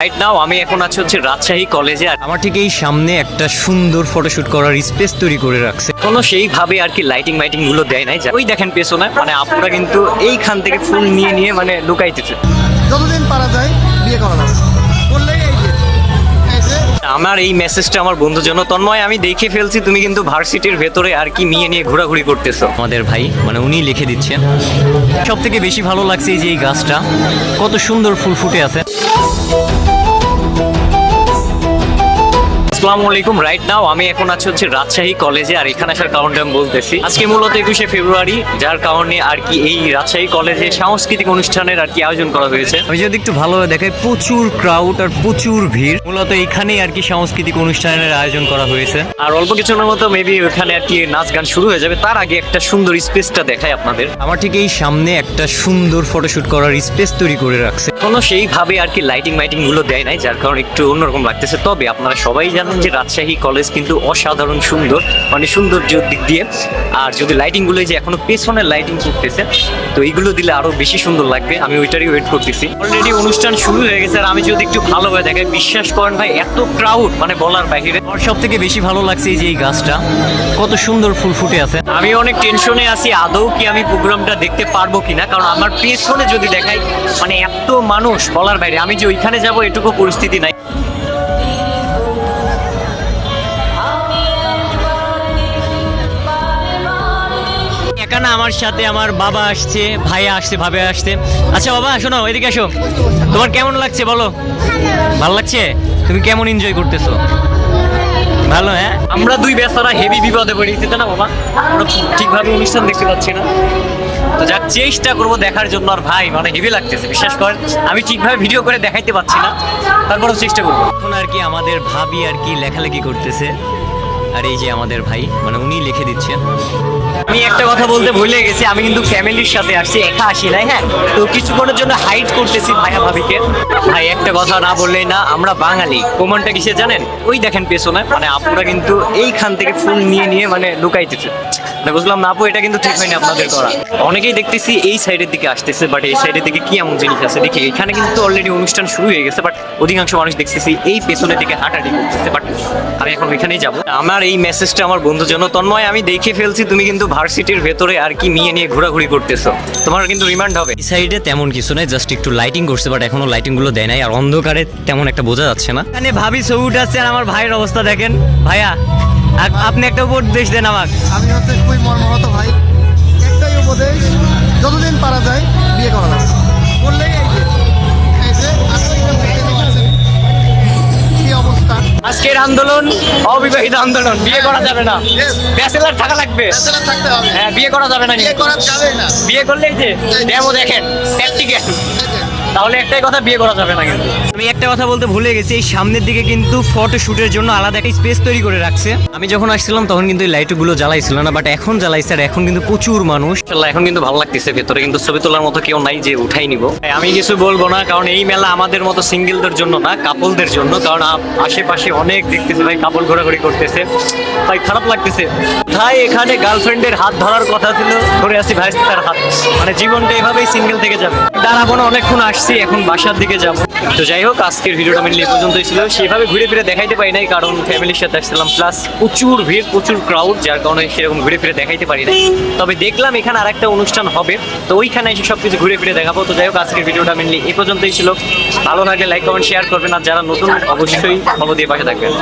Right now আমি এখন আছি হচ্ছে রাজশাহী কলেজে আর আমার ঠিক এই সামনে একটা সুন্দর ফটোশুট করার স্পেস তৈরি করে রাখছে। কোনো সেইভাবে আর কি লাইটিং মাইটিংগুলো দেয় নাই ওই দেখেন পেছনে মানে আপুরা কিন্তু এইখান থেকে ফুল নিয়ে নিয়ে মানে লুকাইতেছে। যতদিন পারা যায় বিয়ে করা আমার এই মেসেজটা আমার বন্ধুর জন্য তন্ময় আমি দেখে ফেলছি তুমি কিন্তু ভার্সিটির ভেতরে আর কি মেয়ে নিয়ে ঘোরাঘুরি করতেছো। আমাদের ভাই মানে উনি লিখে দিচ্ছেন সব থেকে বেশি ভালো লাগছে এই যে এই গাছটা কত সুন্দর ফুল ফুটে আছে। আসসালামু আলাইকুম। রাইট নাও আমি এখন আছি হচ্ছে রাজশাহী কলেজে আর এখানে আসার কারণটা আমি বলতেছি। আজকে মূলত একুশে ফেব্রুয়ারি যার কারণে আর কি এই রাজশাহী কলেজে সাংস্কৃতিক অনুষ্ঠানের আর কি আয়োজন করা হয়েছে। আমি যদি একটু ভালোভাবে দেখাই প্রচুর ক্রাউড আর প্রচুর ভিড়। মূলত এখানেই আর কি সাংস্কৃতিক অনুষ্ঠানের আয়োজন করা হয়েছে। আর অল্প কিছুক্ষণের মতো মেবি ওখানে আর কি নাচ গান শুরু হয়ে যাবে। তার আগে একটা সুন্দর স্পেসটা দেখাই আপনাদের। আমার ঠিক এই সামনে একটা সুন্দর ফটোশুট করার স্পেস তৈরি করে রাখছে। কোনো সেইভাবে আর কি লাইটিং মাইটিংগুলো দেয় নাই যার কারণে একটু অন্যরকম লাগতেছে। তবে আপনারা সবাই জানেন যে রাজশাহী কলেজ কিন্তু অসাধারণ সুন্দর মানে সৌন্দর্য দিক দিয়ে। আর যদি লাইটিংগুলো যে এখনও পেছনে লাইটিং করতেছে, তো এইগুলো দিলে আরও বেশি সুন্দর লাগবে। আমি ওইটারই ওয়েট করতেছি। অলরেডি অনুষ্ঠান শুরু হয়ে গেছে, আর আমি যদি একটু ভালোভাবে দেখাই, বিশ্বাস করেন ভাই, এত ক্রাউড মানে বলার বাইরে। আমার সব থেকে বেশি ভালো লাগছে এই যে এই গাছটা, কত সুন্দর ফুল ফুটে আছে। আমি অনেক টেনশনে আছি, আদৌ কি আমি প্রোগ্রামটা দেখতে পারব কিনা, কারণ আমার পেছনে যদি দেখাই মানে এত মানুষ, বলার বাইরে। আমি যে ওইখানে যাব, এটুকু পরিস্থিতি নাই। না, আমার সাথে আমার বাবা আসছে ভাইয়া আসছে, ভাবে আসছে। আচ্ছা বাবা, শোনো, এদিকে আসো তোমার কেমন লাগছে, বলো? ভালো লাগছে? তুমি কেমন এনজয় করতেছো? ভালো হ্যাঁ? আমরা দুই বেচারা হেভি বিপদে পড়েছি তাই না, বাবা? আমরা ঠিকভাবে অনুষ্ঠান দেখতে পাচ্ছি না। তো যাক, চেষ্টা করব দেখার জন্য, আর ভাই মানে হেভি লাগতেছে, বিশ্বাস করেন। আমি ঠিকভাবে ভিডিও করে দেখাইতে পাচ্ছি না, তারপরেও চেষ্টা করব। এখন আর কি আমাদের ভাবি আর কি লেখালেখি করতেছে। আর এই যে আমাদের ভাই মানে উনি লিখে দিচ্ছেন। আমি একটা কথা বলতে ভুলে গেছি, আমি কিন্তু ফ্যামিলির সাথে আসছি, একা আসি নাই হ্যাঁ? তো কিছুক্ষণের জন্য হাইট করতেছি ভাইয়া ভাবিকে। ভাই, একটা কথা না বললেই না, আমরা বাঙালি। প্রমাণটা কিসে জানেন? ওই দেখেন পেছনে মানে আপুরা কিন্তু এইখান থেকে ফুল নিয়ে নিয়ে মানে লুকাইতেছে। মানে বুঝলাম না, আপু, এটা কিন্তু ঠিক হয়নি আপনাদের করা। অনেকেই দেখতেছি এই সাইডের দিকে আসতেছে বাট এই সাইডের দিকে কি এমন জিনিস আছে? দেখি, এখানে কিন্তু অলরেডি অনুষ্ঠান শুরু হয়ে গেছে বাট অধিকাংশ মানুষ দেখতেছি এই পেছনের দিকে হাঁটাহাঁটি করতেছে বাট আমি এখন ওইখানেই যাব। আমার এই মেসেজটা আমার বন্ধুর জন্য। তন্ময় আমি দেখে ফেলছি তুমি কিন্তু ভার্সিটির ভেতরে আর কি মেয়ে নিয়ে ঘোরাঘুরি করতেছো। তোমার কিন্তু রিমান্ড হবে। এই সাইডে তেমন কিছু নাই জাস্ট একটু লাইটিং করছে বাট এখনও লাইটিংগুলো দেয় নাই আর অন্ধকারে তেমন একটা বোঝা যাচ্ছে না। মানে ভাবি ছবি উঠাচ্ছে আর আমার ভাইয়ের অবস্থা দেখেন। ভাইয়া আর আপনি একটা উপদেশ দেন আমাকে। আমি হচ্ছে খুবই মর্মাহত ভাই। একটাই উপদেশ যতদিন পারা যায় বিয়ে করা যাবে আজকের আন্দোলন অবিবাহিত আন্দোলন বিয়ে করা যাবে না. ব্যাচেলার থাকা লাগবে। থাকতে হবে। হ্যাঁ বিয়ে করা যাবে না বিয়ে করা যাবে না। বিয়ে করলেই যে ডেমো দেখেন প্র্যাকটিক্যাল তাহলে একটাই কথা বিয়ে করা যাবে না কিন্তু। আমি একটা কথা বলতে ভুলে গেছি এই সামনের দিকে কিন্তু ফটো শুটের জন্য আলাদা একটা স্পেস তৈরি করে রাখছে। আমি যখন আসছিলাম তখন কিন্তু এই লাইটগুলো জ্বালাইছিল না বাট এখন জ্বালাইছে আর এখন কিন্তু প্রচুর মানুষ। এখন কিন্তু ভালো লাগতেছে ভেতরে কিন্তু ছবি তোলার মতো কেউ নাই যে উঠাই নিব। আমি কিছু বলব না কারণ এই মেলা আমাদের মতো সিঙ্গেলদের জন্য না কাপলদের জন্য কারণ আশেপাশে অনেক দেখতেছে ভাই কাপল ঘোরাঘুরি করতেছে। ভাই খারাপ লাগতেছে। ভাই এখানে গার্লফ্রেন্ডের হাত ধরার কথা ছিল ধরে আসি ভাই তার হাত। মানে জীবনটা এভাবেই সিঙ্গেল থেকে যাবে। দাঁড়াবো না অনেকক্ষণ আসছি। এখন বাসার দিকে যাব। তো যাই হোক, আজকের ভিডিওটা মেনলি পর্যন্তই ছিল। সেভাবে ঘুরে ফিরে দেখাইতে পারি নাই, কারণ ফ্যামিলির সাথে আসছিলাম প্লাস প্রচুর ভিড়, প্রচুর ক্রাউড যার কারণে সেরকম ঘুরে ফিরে দেখাইতে পারি নাই। তবে দেখলাম এখানে আর একটা অনুষ্ঠান হবে, তো ওইখানে এসে সবকিছু ঘুরে ফিরে দেখাবো। তো যাই হোক, আজকের ভিডিওটা মেনলি এই পর্যন্তই ছিল। ভালো লাগলে লাইক কমেন্ট শেয়ার করবেন, আর যারা নতুন, অবশ্যই ফলো দিয়ে পাশে থাকবেন।